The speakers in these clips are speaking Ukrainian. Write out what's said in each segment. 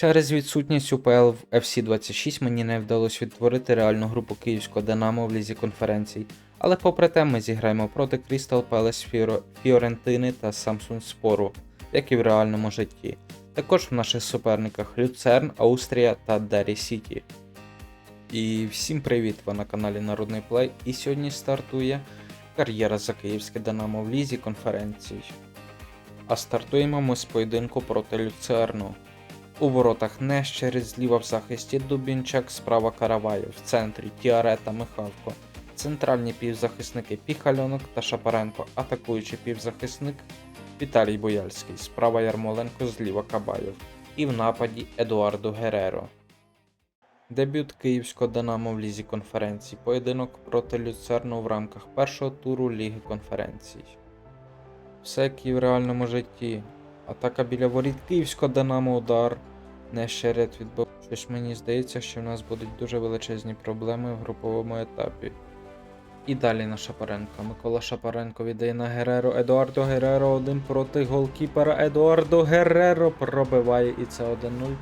Через відсутність УПЛ в FC26 мені не вдалося відтворити реальну групу київського Динамо в лізі конференцій, але попри те ми зіграємо проти Crystal Palace. Фіорентини та Samsung Спору, як і в реальному житті. Також в наших суперниках Люцерн, Аустрія та Дері Сіті. І всім привіт! Ви на каналі Народний Плей. І сьогодні стартує кар'єра за київське Динамо в лізі конференцій. А стартуємо ми з поєдинку проти Люцерну. У воротах Нещер, зліва в захисті Дубінчак, справа Караваєв, в центрі Тіаре та Михавко. Центральні півзахисники Піхальонок та Шапаренко, атакуючий півзахисник Віталій Бояльський, справа Ярмоленко, зліва Кабаєв. І в нападі Едуардо Гереро. Дебют київського Динамо в лізі конференцій. Поєдинок проти Люцерну в рамках першого туру Ліги конференцій. Все як і в реальному житті. Атака біля воріт київського Динамо удар. Не ще ряд відбив. Щось мені здається, що в нас будуть дуже величезні проблеми в груповому етапі. І далі на Шапаренка. Микола Шапаренко віддає на Гереро. Едуардо Гереро один проти голкіпера. Едуардо Гереро пробиває і це 1-0.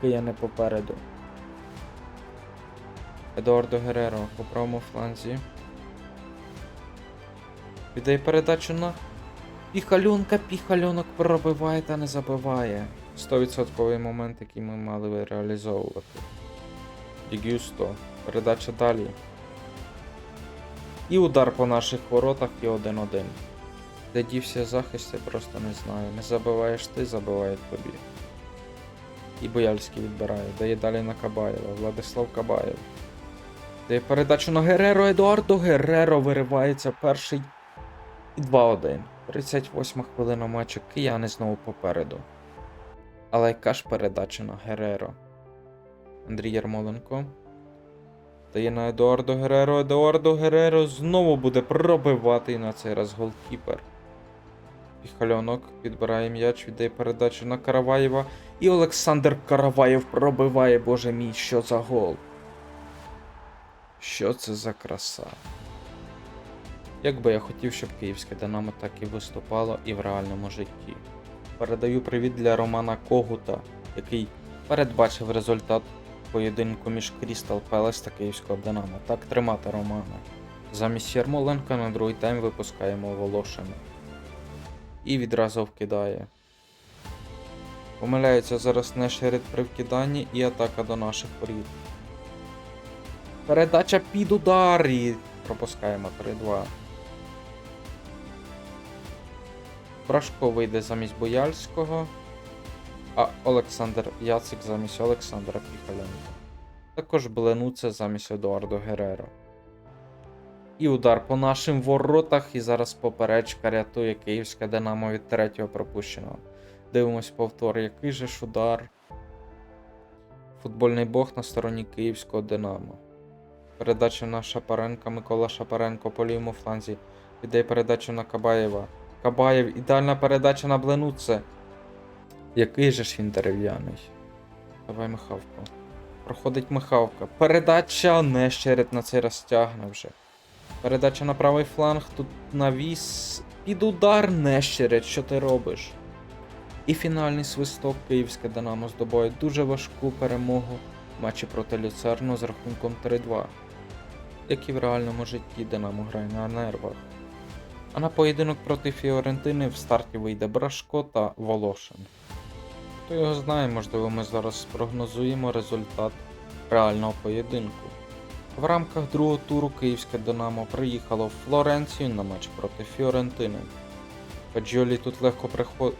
Кияни попереду. Едуардо Гереро по правому фланзі. Віддає передачу на Піхальонка, піхальонок пробиває та не забиває. 100% момент, який ми мали реалізовувати. Дігюсто. Передача далі. І удар по наших воротах і 1-1. Де дівся захист, я просто не знаю. Не забиваєш ти, забивають тобі. І Бояльський відбирає. Дає далі на Кабаєва. Владислав Кабаєв. Дає передачу на Гереро. Едуардо Гереро виривається перший. І 2-1. 38 хвилина матчу кияни знову попереду. Але яка ж передача на Гереро? Андрій Ярмоленко. Дає на Едуардо Гереро. Едуардо Гереро знову буде пробивати на цей раз голкіпер. Піхальонок підбирає м'яч, віддає передачу на Караваєва. І Олександр Караваєв пробиває, боже мій, що за гол. Що це за краса? Як би я хотів, щоб київське Динамо так і виступало і в реальному житті. Передаю привіт для Романа Когута, який передбачив результат поєдинку між Крістал Пелес та київського Динамо. Так тримати Романа. Замість Ярмоленка на другий тайм випускаємо Волошина. І відразу вкидає. Помиляється зараз Нешеред при вкиданні і атака до наших воріт. Передача під удар і пропускаємо 3-2. Брашко вийде замість Бояльського, а Олександр Яцик замість Олександра Піхаленка. Також Бленуце замість Едуардо Гереро. І удар по нашим воротах. І зараз поперечка рятує київське Динамо від третього пропущеного. Дивимось повтор, який же ж удар. Футбольний бог на стороні київського Динамо. Передача на Шапаренка, Микола Шапаренко по лівому фланзі. Віддає передачу на Кабаєва. Кабаєв, ідеальна передача на Бленуце. Який же ж він дерев'яний. Давай Михавко. Проходить Михавка. Передача Нещерет на цей раз тягне вже. Передача на правий фланг. Тут навіс. Під удар Нещерет, що ти робиш? І фінальний свисток Київське Динамо здобує дуже важку перемогу в матчі проти Люцерну з рахунком 3-2. Як і в реальному житті Динамо грає на нервах. А на поєдинок проти Фіорентини в старті вийде Брашко та Волошин. Хто його знає, можливо, ми зараз спрогнозуємо результат реального поєдинку. В рамках другого туру київське Динамо приїхало в Флоренцію на матч проти Фіорентини. Фаджіолі тут легко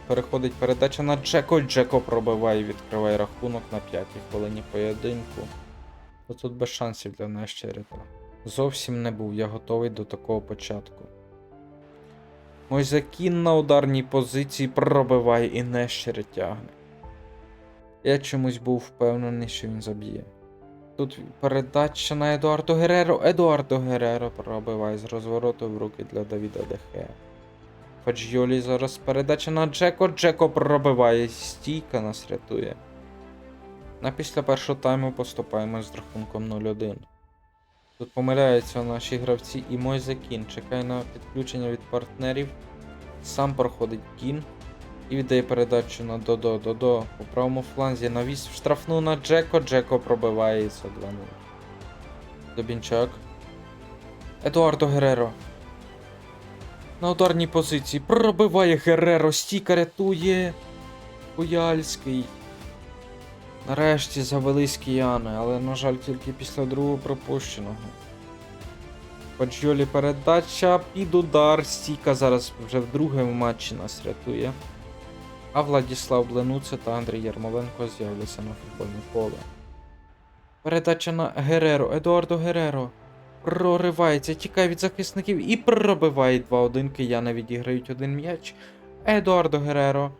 переходить передача на Джеко. Джеко пробиває і відкриває рахунок на п'ятій хвилині поєдинку. Тут без шансів для Нещерета. Зовсім не був я готовий до такого початку. Мойзакін на ударній позиції пробиває і Нещерет тягне. Я чомусь був впевнений, що він заб'є. Тут передача на Едуардо Гереро. Едуардо Гереро пробиває з розвороту в руки для Давіда Дехе. Фаджіолі зараз передача на Джеко. Джеко пробиває. Стійка нас рятує. На після першого тайму поступаємо з рахунком 0-1. Тут помиляються наші гравці і Мойзе Кін чекає на підключення від партнерів. Сам проходить Кін. І віддає передачу на Додо. Додо по правому фланзі навіс в штрафну на Джеко. Джеко пробивається 2-0. Добінчак. Едуардо Гереро. На ударній позиції. Пробиває Гереро. Стіка рятує. Куяльський. Нарешті завелись кияни, але, на жаль, тільки після другого пропущеного. Паджьолі передача під удар. Стіка зараз вже в другому матчі нас рятує. А Владіслав Бленуце та Андрій Ярмоленко з'являться на футбольне поле. Передача на Гереро. Едуардо Гереро. Проривається, тікає від захисників і пробиває 2-1. Кияни відіграють один м'яч. Едуардо Гереро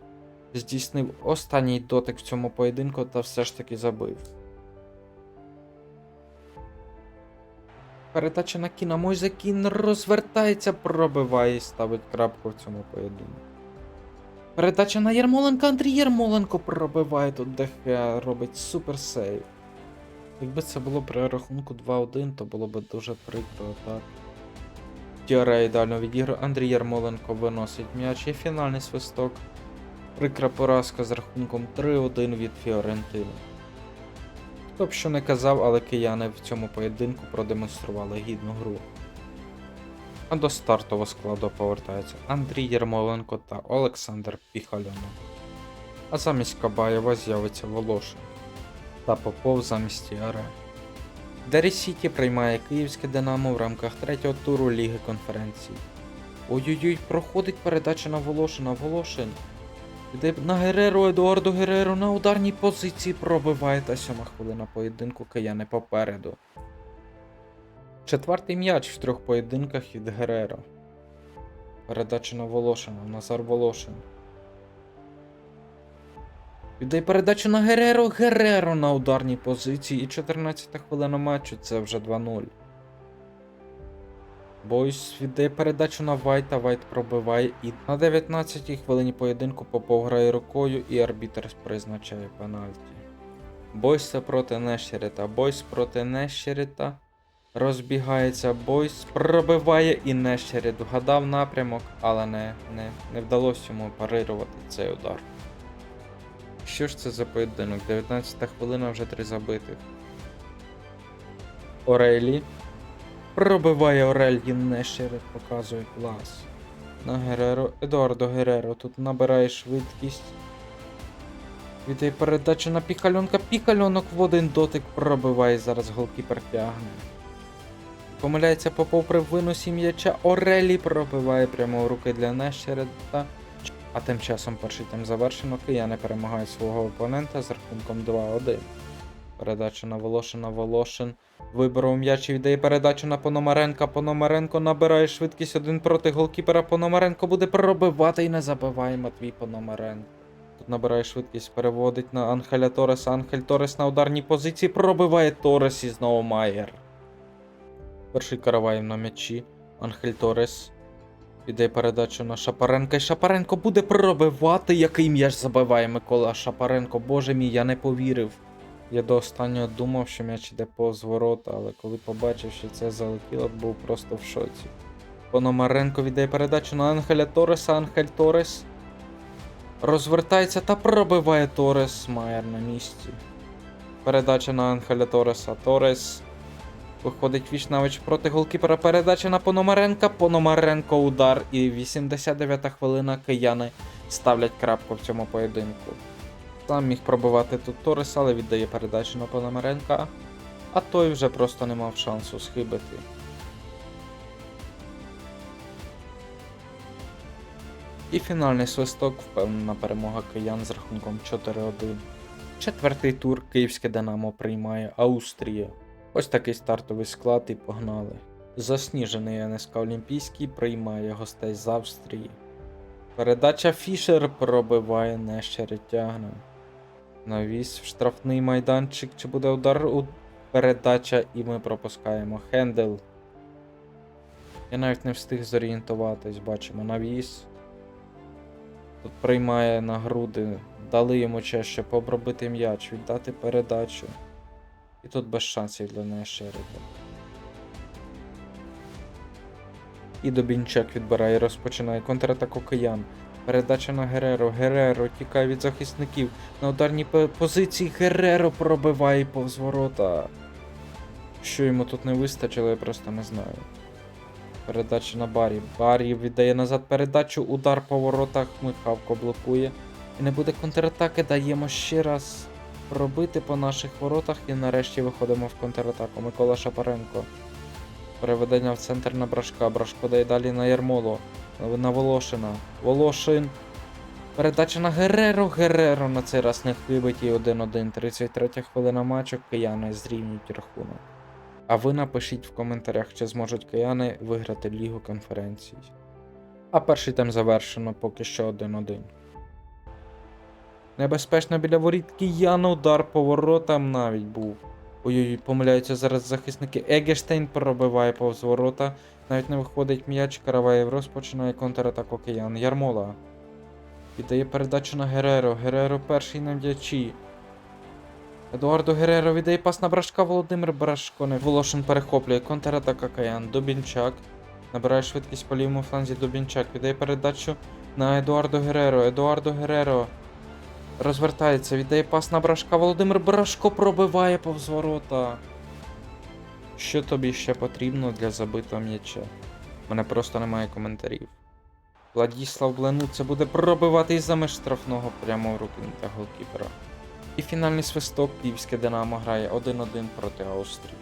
здійснив останній дотик в цьому поєдинку та все ж таки забив. Передача на Кіна. Мойзе Кін розвертається, пробиває і ставить крапку в цьому поєдинку. Передача на Ярмоленка. Андрій Ярмоленко пробиває тут ДХ, робить супер сейв. Якби це було при рахунку 2-1, то було б дуже прикро, так. Діаре ідеально відіграє. Андрій Ярмоленко виносить м'яч і фінальний свисток. Прикра поразка з рахунком 3-1 від Фіорентини. Хто б що не казав, але кияни в цьому поєдинку продемонстрували гідну гру. А до стартового складу повертаються Андрій Єрмоленко та Олександр Піхальонов. А замість Кабаєва з'явиться Волошин та Попов замість Яре. Дері Сіті приймає київське Динамо в рамках третього туру Ліги конференцій. Ой-ой-ой, проходить передача на Волошина. Волошин. Іде на Гереро, Едуардо Гереро на ударній позиції пробиває та сьома хвилина поєдинку кияни попереду. Четвертий м'яч в трьох поєдинках від Гереро. Передача на Волошина, Назар Волошин. Віддає передачу на Гереро, Гереро на ударній позиції. І 14 хвилина матчу це вже 2-0. Бойс віддає передачу на Вайта, Вайт пробиває і на 19-й хвилині поєдинку Попов грає рукою і арбітр призначає пенальті. Бойс проти Нещерета, Бойс проти Нещерета. Розбігається Бойс, пробиває і Нещерет вгадав напрямок, але не, не, не вдалося йому парирувати цей удар. Що ж це за поєдинок? 19 хвилина вже три забитих. Орелі. Пробиває Орельї Нещерет, показує клас. На Гереро. Едуардо Гереро тут набирає швидкість. Віддає передачу на пікальонка. Пікальонок в один дотик пробиває, зараз голкіпер тягне. Помиляється Попов при виносі м'яча. Орелі пробиває прямо в руки для Нещерета. А тим часом перший тайм завершено. Кияни перемагають свого опонента з рахунком 2-1. Передача на Волошина. Волошин. Виборов м'яч і віддає передачу на Пономаренка. Пономаренко набирає швидкість один проти голкіпера. Пономаренко буде пробивати і не забиває Матвій Пономаренко. Тут набирає швидкість, переводить на Анхеля Тореса. Анхель Торес на ударній позиції. Пробиває Торес і знову Майер. Перший Караваєв на м'ячі. Анхель Торес. Віддає передачу на Шапаренка. І Шапаренко буде пробивати. Який м'яч забиває Микола Шапаренко. Боже мій, я не повірив. Я до останнього думав, що м'яч іде повз ворота, але коли побачив, що це залетіло, був просто в шоці. Пономаренко віддає передачу на Анхеля Тореса. Анхель Торес. Розвертається та пробиває Торес. Майер на місці. Передача на Анхеля Тореса. Торес. Виходить віч навич проти голкіпера. Передача на Пономаренка. Пономаренко удар. І 89-та хвилина кияни ставлять крапку в цьому поєдинку. Сам міг пробивати тут Торес, але віддає передачу на Пономаренка. А той вже просто не мав шансу схибити. І фінальний свисток впевнена перемога киян з рахунком 4-1. Четвертий тур київське Динамо приймає Австрія. Ось такий стартовий склад і погнали. Засніжений НСК Олімпійський приймає гостей з Австрії. Передача Фішер пробиває нещере тягне. Навіс в штрафний майданчик. Чи буде удар у передача, і ми пропускаємо хендел. Я навіть не встиг зорієнтуватись, бачимо навіс. Тут приймає на груди, дали йому час, щоб обробити м'яч, віддати передачу. І тут без шансів для неї Шерида. І Добінчак відбирає розпочинає контратаку киян. Передача на Гереро. Гереро тікає від захисників. На ударній позиції Гереро пробиває повз ворота. Що йому тут не вистачило, я просто не знаю. Передача на Барі. Барі віддає назад передачу, удар по воротах, Михавко блокує. І не буде контратаки, даємо ще раз пробити по наших воротах і нарешті виходимо в контратаку. Микола Шапаренко. Переведення в центр на Брашка. Брашко дає далі на Ярмолу. На Волошина. Волошин. Передача на Гереро. Гереро на цей раз не хибить і 1-1. 33 хвилина матчу. Кияни зрівнюють рахунок. А ви напишіть в коментарях, чи зможуть кияни виграти Лігу конференцій. А перший тайм завершено поки що 1-1. Небезпечно біля воріт кияна удар по воротам навіть був. Ой-ой, помиляються зараз захисники. Егештейн пробиває повз ворота. Навіть не виходить м'яч, Караваєв розпочинає контратаку киян. Ярмола. Віддає передачу на Гереро. Гереро перший на м'ячі. Едуардо Гереро віддає пас на Брашка Володимир Брашко. Не Волошин перехоплює. Контратака Каян. Добінчак. Набирає швидкість по лівому фланзі Добінчак. Віддає передачу на Едуардо Гереро. Едуардо Гереро. Розвертається, віддає пас на Брашка. Володимир Брашко пробиває повз ворота. Що тобі ще потрібно для забитого м'яча? Мене просто немає коментарів. Владіслав Блену це буде пробивати із за меж штрафного прямо в руки та голкіпера. І фінальний свисток Київське Динамо грає 1-1 проти Австрії.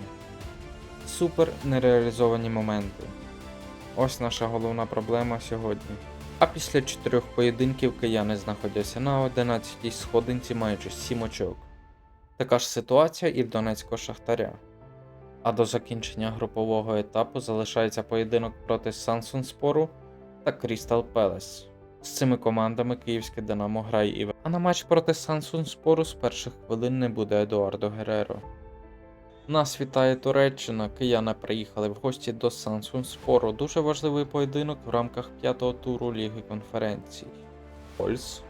Супер нереалізовані моменти. Ось наша головна проблема сьогодні. А після чотирьох поєдинків кияни знаходяться на 11-й сходинці майже 7 очок. Така ж ситуація і в Донецького Шахтаря. А до закінчення групового етапу залишається поєдинок проти Сансонспору та Крістал Пелес. З цими командами київське Динамо грає і А на матч проти Сансонспору з перших хвилин не буде Едуардо Гереро. Нас вітає Туреччина. Кияни приїхали в гості до Сансунспору. Дуже важливий поєдинок в рамках п'ятого туру Ліги конференцій. Польс.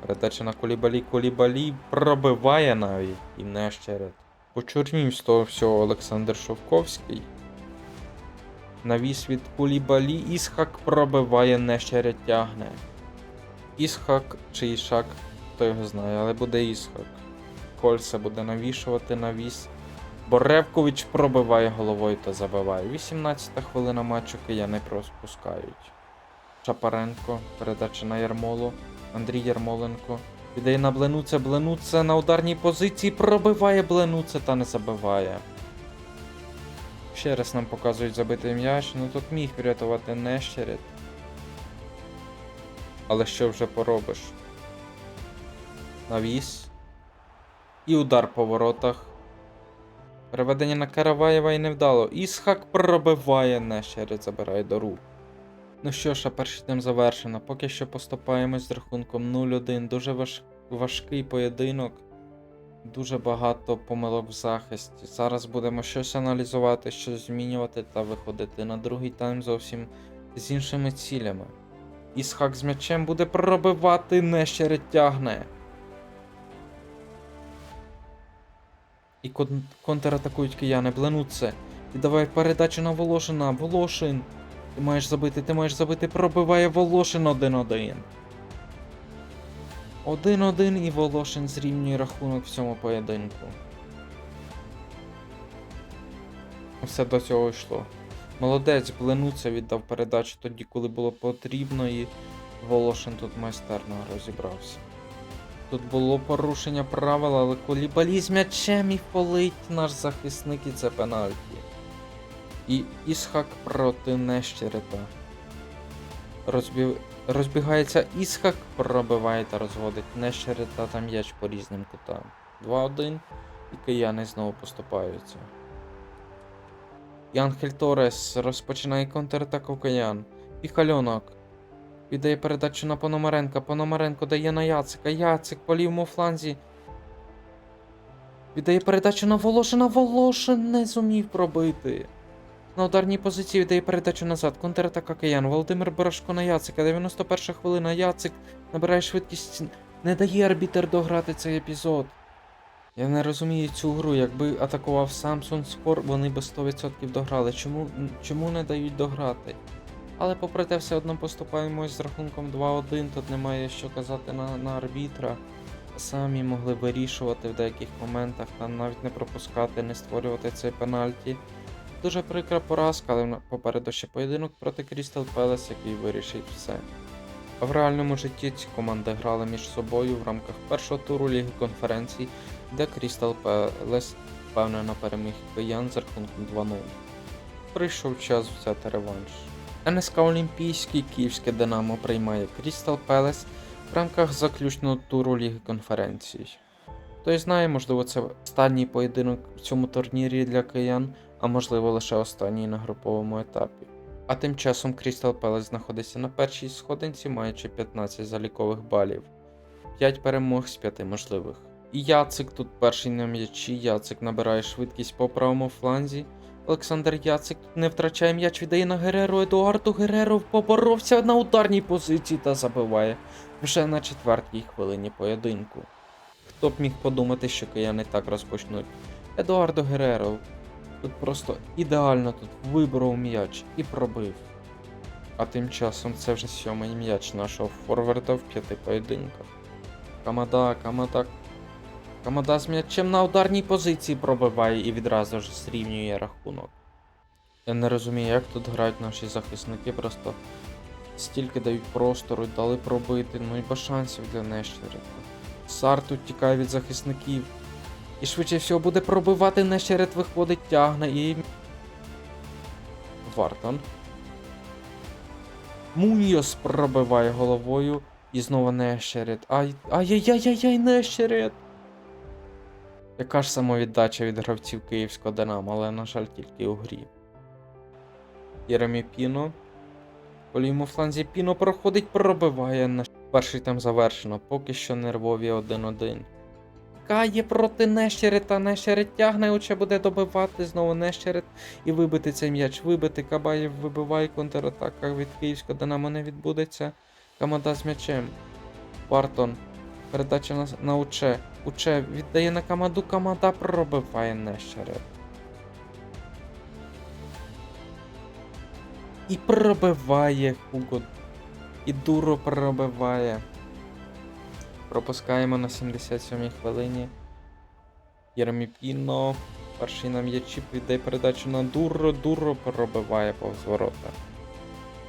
Передача на Колібалі. Колібалі пробиває навіть і не щерет. Почорнів з того всього Олександр Шовковський. Навіс від Кулібалі. Ісхак пробиває, не щерет тягне. Ісхак чи Ішак, хто його знає, але буде Ісхак. Кольце буде навішувати навіс. Боревкович пробиває головою та забиває. 18-та хвилина матчу кияни пропускають. Шапаренко, передача на Ярмолу. Андрій Ярмоленко. Віддає на Бленуце, Бленуце на ударній позиції пробиває Бленуце та не забиває. Ще раз нам показують забитий м'яч, ну тут міг врятувати Нещерет. Але що вже поробиш? Навіс. І удар по воротах. Переведення на Караваєва і невдало. Ісхак пробиває Нещерет, забирає до рук. Ну що ж, а перший тим завершено. Поки що поступаємось з рахунком 0-1. Дуже важ... важкий поєдинок. Дуже багато помилок в захисті. Зараз будемо щось аналізувати, щось змінювати та виходити на другий тайм зовсім з іншими цілями. Ісхак з м'ячем буде пробивати, Нещерет тягне. І кон- контратакують кияни, Бленуце. Віддавай передачу на Волошина. Волошин. Ти маєш забити, ти маєш забити, пробиває Волошин 1-1. 1-1 і Волошин зрівнює рахунок в цьому поєдинку. Все до цього йшло. Молодець, Бленуце віддав передачу тоді, коли було потрібно, і Волошин тут майстерно розібрався. Тут було порушення правил, але Колібалі з м'ячем і полить наш захисник і це пенальті. І Ісхак проти Нещерета. Розбі... Розбігається Ісхак, пробиває та розводить Нещерета та м'яч по різним кутам. 2-1, і кияни знову поступаються. І Анхель Торес розпочинає контратаку киян. Піхальонок. Віддає передачу на Пономаренка. Пономаренко дає на Яцика. Яцик по лівому фланзі. Віддає передачу на Волошина. Волошин не зумів пробити. На ударній позиції віддає передачу назад. Контратака Киян. Володимир Барашко на Яцика. 91 хвилина. Яцик набирає швидкість. Не дає арбітер дограти цей епізод. Я не розумію цю гру. Якби атакував Samsung Sport, вони би 100% дограли. Чому, чому не дають дограти? Але попри те, все одно поступаємось з рахунком 2-1, тут немає що казати на, на арбітра. Самі могли вирішувати в деяких моментах, та навіть не пропускати, не створювати цей пенальті. Дуже прикра поразка, але попереду ще поєдинок проти Крістал Пелес, який вирішить все. А в реальному житті ці команди грали між собою в рамках першого туру Ліги конференцій, де Крістал Пелес впевнено переміг киян з рахунком 2-0. Прийшов час взяти реванш. НСК Олімпійський Київське Динамо приймає Крістал Пелес в рамках заключного туру Ліги конференцій. Хтось знає, можливо, це останній поєдинок в цьому турнірі для киян, а можливо лише останній на груповому етапі. А тим часом Крістал Пелес знаходиться на першій сходинці, маючи 15 залікових балів, 5 перемог з 5 можливих. І Яцик тут перший на м'ячі, Яцик набирає швидкість по правому фланзі. Олександр Яцик тут не втрачає м'яч, віддає на Гереро. Едуарду Гереро поборовся на ударній позиції та забиває вже на четвертій хвилині поєдинку. Хто б міг подумати, що кияни так розпочнуть? Едуардо Гереро тут просто ідеально тут виборов м'яч і пробив. А тим часом це вже сьомий м'яч нашого форварда в п'яти поєдинках. Камада, Камада. Камада з м'ячем на ударній позиції пробиває і відразу ж зрівнює рахунок. Я не розумію, як тут грають наші захисники, просто стільки дають простору, дали пробити, ну і шансів для Нещерика. Сар тут тікає від захисників. І швидше всього буде пробивати Нещерет виходить, тягне і. Вартон. Муньос пробиває головою. І знову Нещерет. Ай. Ай-яй-яй-яй, Нещерет! Яка ж самовіддача від гравців київського Динамо, але, на жаль, тільки у грі. Єремі Піно. По лівому фланзі Піно проходить, пробиває перший там завершено, поки що нервові 1-1. Кає проти Нещерета, Нещерет тягне, оче буде добивати, знову Нещерет і вибити цей м'яч. Вибити Кабаєв вибиває контратака від Київського Динамо не відбудеться. Камада з м'ячем. Бартон. Передача на, на Уче. Уче віддає на Камаду, Камада пробиває Нещерет. І пробиває Хуго. І дуро пробиває. Пропускаємо на 77-й хвилині. Єремі Піно. Перший на м'ячі віддає передачу на Дуро. Дуро пробиває повз ворота.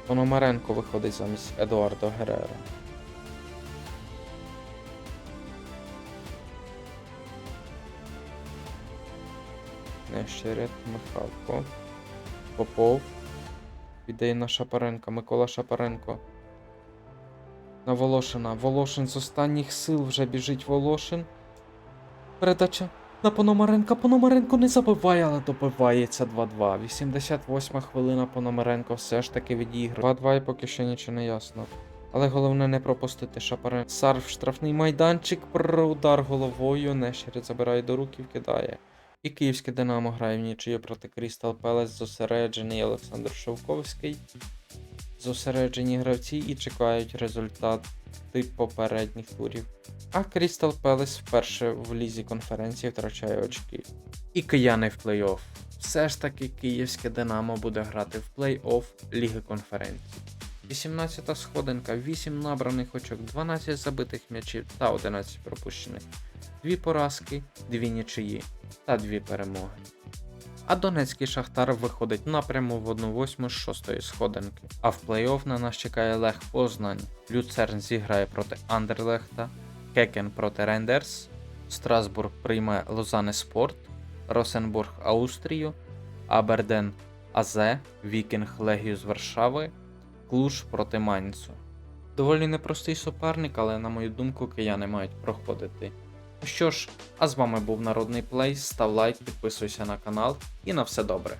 Пономаренко виходить замість Едуардо Герера. Нещерет Михалко. Попов. Віддає на Шапаренка. Микола Шапаренко. На Волошина. Волошин з останніх сил вже біжить Волошин. Передача на Пономаренка. Пономаренко не забиває, але добивається 2-2. 88 хвилина Пономаренко все ж таки відіграє. 2-2 і поки що нічого не ясно. Але головне не пропустити Шапаренко. Сар в штрафний майданчик. Про удар головою. Нещерет забирає до рук і вкидає. І київське Динамо грає в нічию проти Крістал Пелес зосереджений Олександр Шовковський. Зосереджені гравці і чекають результат тип попередніх турів. А Крістал Пелес вперше в лізі конференції втрачає очки. І кияни в плей-офф. Все ж таки київське Динамо буде грати в плей-офф Ліги конференцій. 18-та сходинка, 8 набраних очок, 12 забитих м'ячів та 11 пропущених. Дві поразки, дві нічиї та дві перемоги. А Донецький Шахтар виходить напряму в 1-8 з 6 сходинки. А в плей-офф на нас чекає Лех Познань. Люцерн зіграє проти Андерлехта, Кекен проти Рендерс, Страсбург прийме Лозане Спорт, Росенбург Аустрію, Аберден Азе, Вікінг Легію з Варшави, Клуж проти Майнцу. Доволі непростий суперник, але на мою думку, кияни мають проходити. Що ж, а з вами був Народний Плей. Став лайк, підписуйся на канал і на все добре.